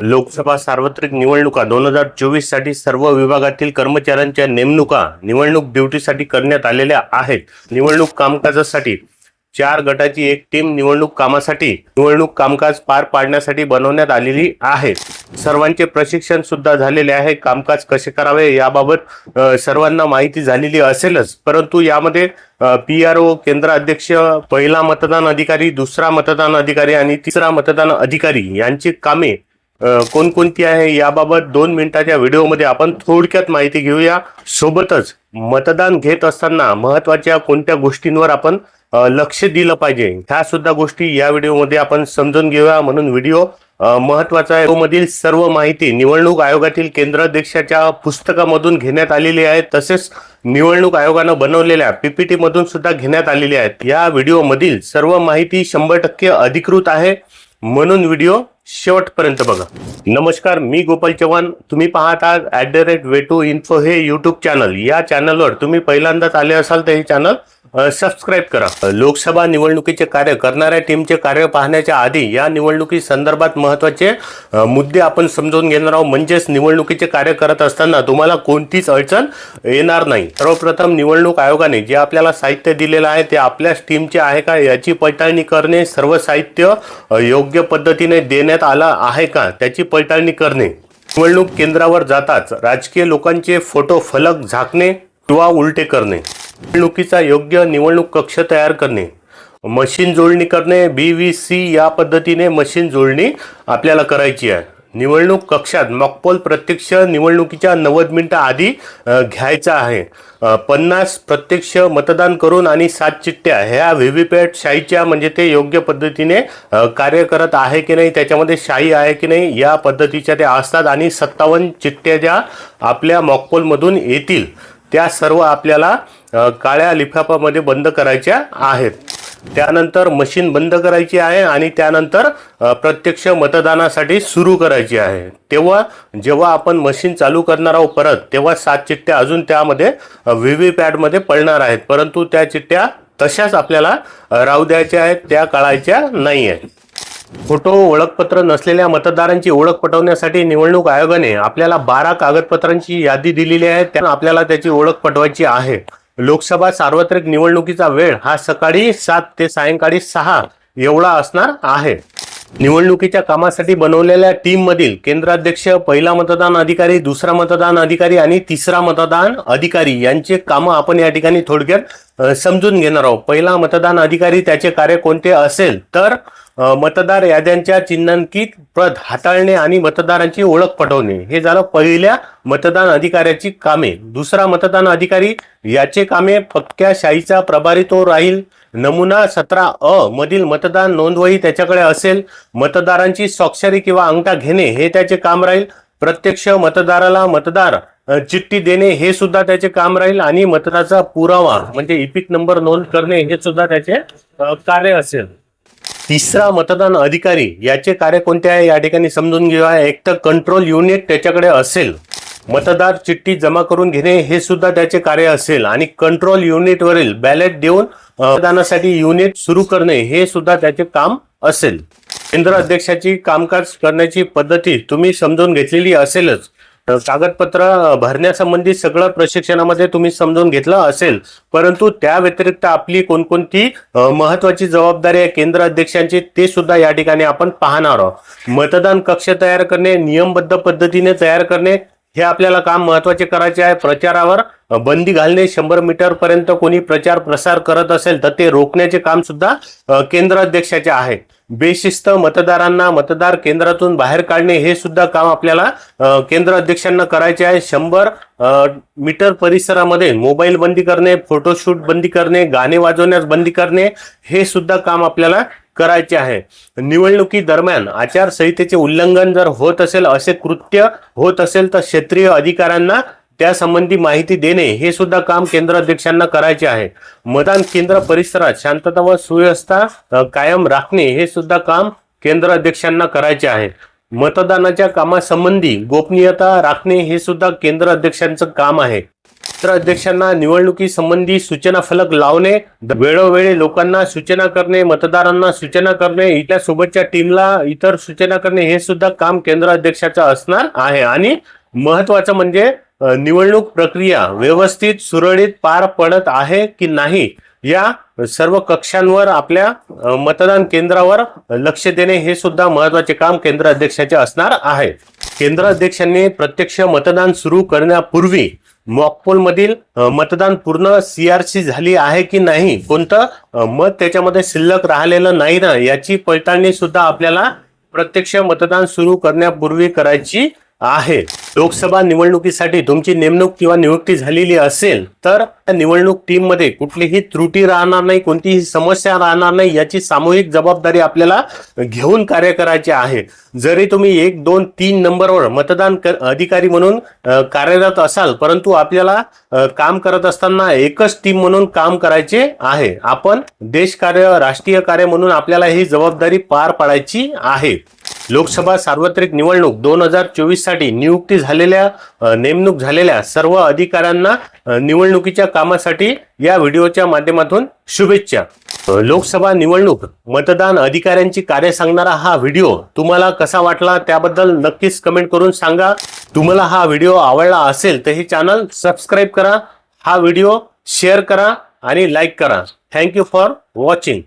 लोकसभा सार्वत्रिक निवडणुका दोन हजार चोवीससाठी सर्व विभागातील कर्मचाऱ्यांच्या नेमणुका निवडणूक ड्युटीसाठी करण्यात आलेल्या आहेत. निवडणूक कामकाजासाठी चार गटाची एक टीम निवडणूक कामासाठी निवडणूक कामकाज पार पाडण्यासाठी बनवण्यात आलेली आहे. सर्वांचे प्रशिक्षण सुद्धा झालेले आहे. कामकाज कसे करावे याबाबत सर्वांना माहिती झालेली असेलच. परंतु यामध्ये पी आर ओ केंद्र अध्यक्ष पहिला मतदान अधिकारी दुसरा मतदान अधिकारी आणि तिसरा मतदान अधिकारी यांची कामे कोणकोणती आहे याबाबत दोन मिनिटाच्या व्हिडिओमध्ये आपण थोडक्यात माहिती घेऊया. सोबतच मतदान घेत असताना महत्त्वाच्या कोणत्या गोष्टींवर आपण लक्ष दिलं पाहिजे? ह्या सुद्धा गोष्टी या व्हिडिओमध्ये आपण समजून घेऊया. म्हणून व्हिडिओ महत्त्वाचा आहे. मधील सर्व माहिती निवडणूक आयोगातील केंद्राध्यक्षाच्या पुस्तकामधून घेण्यात आलेली आहे. तसेच निवडणूक आयोगानं बनवलेल्या पीपीटी मधून सुद्धा घेण्यात आलेली आहेत. या व्हिडिओ मधील सर्व माहिती शंभर टक्के अधिकृत आहे. म्हणून व्हिडिओ शेवटपर्यंत बघा. नमस्कार मी गोपाल चव्हाण. तुम्ही पाहत आहात at the rate way to info हे यूट्यूब चॅनल या चॅनलवर तुम्ही पहिल्यांदाच आले असाल तर हे चॅनल सबस्क्राईब करा. लोकसभा निवडणुकीचे कार्य करणाऱ्या टीमचे कार्य पाहण्याच्या आधी या निवडणुकी संदर्भात महत्त्वाचे मुद्दे आपण समजून घेणार आहोत. म्हणजेच निवडणुकीचे कार्य करत असताना तुम्हाला कोणतीच अडचण येणार नाही. सर्वप्रथम निवडणूक आयोगाने जे आपल्याला साहित्य दिलेलं आहे ते आपल्याच टीमचे आहे का याची पडताळणी करणे सर्व साहित्य योग्य पद्धतीने देण्यात आलं आहे का त्याची पडताळणी करणे. निवडणूक केंद्रावर जाताच राजकीय लोकांचे फोटो फलक झाकणे किंवा उलटे करणे. निवडणुकीचा योग्य निवडणूक कक्ष तयार करणे मशीन जोडणी करणे बी व्ही सी या पद्धतीने मशीन जोडणी आपल्याला करायची आहे. निवडणूक कक्षात मॉकपोल प्रत्यक्ष निवडणुकीच्या नव्वद मिनिटं आधी घ्यायचा आहे. पन्नास प्रत्यक्ष मतदान करून आणि सात चिठ्ठ्या ह्या व्हीव्हीपॅट शाईच्या म्हणजे ते योग्य पद्धतीने कार्य करत आहे की नाही त्याच्यामध्ये शाई आहे की नाही या पद्धतीच्या त्या असतात आणि सत्तावन्न चिठ्ठ्या ज्या आपल्या मॉकपोलमधून येतील. त्या सर्व आपल्याला काळ्या लिफाफामध्ये बंद करायच्या आहेत. त्यानंतर मशीन बंद करायची आहे आणि त्यानंतर प्रत्यक्ष मतदानासाठी सुरू करायची आहे. तेव्हा जेव्हा आपण मशीन चालू करणार आहोत परत तेव्हा सात चिठ्ठ्या अजून त्यामध्ये व्ही व्ही पॅडमध्ये पडणार आहेत. परंतु त्या चिठ्ठ्या तशाच आपल्याला राहू द्यायच्या आहेत त्या काढायच्या नाही आहेत फोटो ओळखपत्र नसलेल्या मतदारांची ओळख पटवण्यासाठी निवडणूक आयोगाने आपल्याला बारा कागदपत्रांची यादी दिलेली आहे. त्या आपल्याला त्याची ओळख पटवायची आहे. लोकसभा सार्वत्रिक निवडणुकीचा वेळ हा सकाळी सात ते सायंकाळी सहा एवढा असणार आहे. निवडणुकीच्या कामासाठी बनवलेल्या टीम मधील केंद्राध्यक्ष पहिला मतदान अधिकारी दुसरा मतदान अधिकारी आणि तिसरा मतदान अधिकारी यांचे कामं आपण या ठिकाणी थोडक्यात समजून घेणार आहोत. पहिला मतदान अधिकारी त्याचे कार्य कोणते असेल तर मतदार याद्यांच्या चिन्हांकित प्रत हाताळणे आणि मतदारांची ओळख पटवणे. हे झालं पहिल्या मतदान अधिकाऱ्याची कामे. दुसरा मतदान अधिकारी याचे कामे पक्क्या शाहीचा प्रभारी तो राहील. नमुना सतरा अ मधील मतदान नोंदवही त्याच्याकडे असेल. मतदारांची स्वाक्षरी किंवा अंगठा घेणे हे त्याचे काम राहील. प्रत्यक्ष मतदाराला मतदार चिठ्ठी देणे हे सुद्धा त्याचे काम राहील आणि मतदाराचा पुरावा म्हणजे इपिक नंबर नोंद करणे हे सुद्धा त्याचे कार्य असेल. तिसरा मतदान अधिकारी याचे कार्य कोणते आहे? या ठिकाणी समजून घेऊया. एक तर कंट्रोल युनिट त्याच्याकडे असेल. मतदार चिठ्ठी जमा करून घेणे हे सुद्धा त्याचे कार्य असेल. आणि कंट्रोल युनिटवरील बॅलेट देऊन मतदानासाठी युनिट सुरू करणे हे सुद्धा त्याचे काम असेल. केंद्र अध्यक्षाची कामकाज करण्याची पद्धती तुम्ही समजून घेतलेली असेलच. कागदपत्र भरण्यासंबंधी सगळं प्रशिक्षणामध्ये तुम्ही समजून घेतलं असेल परंतु त्या व्यतिरिक्त आपली कोणकोणती महत्वाची जबाबदारी आहे केंद्र अध्यक्षांची ते सुद्धा या ठिकाणी आपण पाहणार आहोत. मतदान कक्ष तयार करणे नियमबद्ध पद्धतीने तयार करणे हे आपल्याला काम महत्त्वाचे करायचे आहे. प्रचारावर बंदी घालणे शंभर मीटर पर्यंत कोणी प्रचार प्रसार करत असेल तर ते रोखण्याचे काम सुद्धा केंद्र अध्यक्षाचे आहे. बेशिस्त मतदारांना मतदार केंद्रातून बाहेर काढणे हे सुद्धा काम आपल्याला केंद्र अध्यक्षांना करायचे आहे. शंभर मीटर परिसरामध्ये मोबाईल बंदी करणे फोटोशूट बंदी करणे गाणे वाजवण्यास बंदी करणे हे सुद्धा काम आपल्याला करायचे आहे. निवडणुकी दरम्यान आचारसंहितेचे उल्लंघन जर होत असेल असे कृत्य होत असेल तर क्षेत्रीय अधिकाऱ्यांना त्यासंबंधी माहिती देणे हे सुद्धा काम केंद्र अध्यक्षांना करायचे आहे. मतदान केंद्र परिसरात शांतता व सुव्यवस्था कायम राखणे हे सुद्धा काम केंद्र अध्यक्षांना करायचे आहे. मतदानाच्या कामासंबंधी गोपनीयता राखणे हे सुद्धा केंद्र अध्यक्षांचं काम आहे. तर अध्यक्षांना निवडणुकीसंबंधी सूचना फलक लावणे द- वेळोवेळी लोकांना सूचना करणे मतदारांना सूचना करणे इथल्या सोबतच्या टीमला इतर सूचना करणे हे सुद्धा काम केंद्र अध्यक्षाचं असणार आहे. आणि महत्वाचं म्हणजे निवडणूक प्रक्रिया व्यवस्थित सुरळीत पार पडत आहे की नाही या सर्व कक्षांवर आपल्या मतदान केंद्रावर लक्ष देणे हे सुद्धा महत्त्वाचे काम केंद्र अध्यक्षाचे असणार आहे. केंद्र अध्यक्षांनी प्रत्यक्ष मतदान सुरू करण्यापूर्वी मॉकपोलमधील मतदान पूर्ण सीआरसी झाली आहे की नाही कोणतं मत त्याच्यामध्ये शिल्लक राहिलेलं नाही ना याची पडताळणी सुद्धा आपल्याला प्रत्यक्ष मतदान सुरू करण्यापूर्वी करायची आहे. लोकसभा निवडणुकीसाठी तुमची नेमणूक किंवा नियुक्ती झालेली असेल तर त्या निवडणूक टीममध्ये कुठलीही त्रुटी राहणार नाही कोणतीही समस्या राहणार नाही याची सामूहिक जबाबदारी आपल्याला घेऊन कार्य करायचे आहे. जरी तुम्ही एक दोन तीन नंबरवर मतदान कर अधिकारी म्हणून कार्यरत असाल परंतु आपल्याला काम करत असताना एकच टीम म्हणून काम करायचे आहे. आपण देश कार्य राष्ट्रीय कार्य म्हणून आपल्याला ही जबाबदारी पार पाडायची आहे. लोकसभा सार्वत्रिक निवडणूक दोन हजार चोवीससाठी नियुक्ती झालेल्या नेमणूक झालेल्या सर्व अधिकाऱ्यांना निवडणुकीच्या कामासाठी या व्हिडिओच्या माध्यमातून शुभेच्छा. लोकसभा निवडणूक मतदान अधिकाऱ्यांची कार्य सांगणारा हा व्हिडिओ तुम्हाला कसा वाटला त्याबद्दल नक्कीच कमेंट करून सांगा. तुम्हाला हा व्हिडिओ आवडला असेल तर हे चॅनल सबस्क्राईब करा हा व्हिडिओ शेअर करा आणि लाईक करा. Thank you for watching.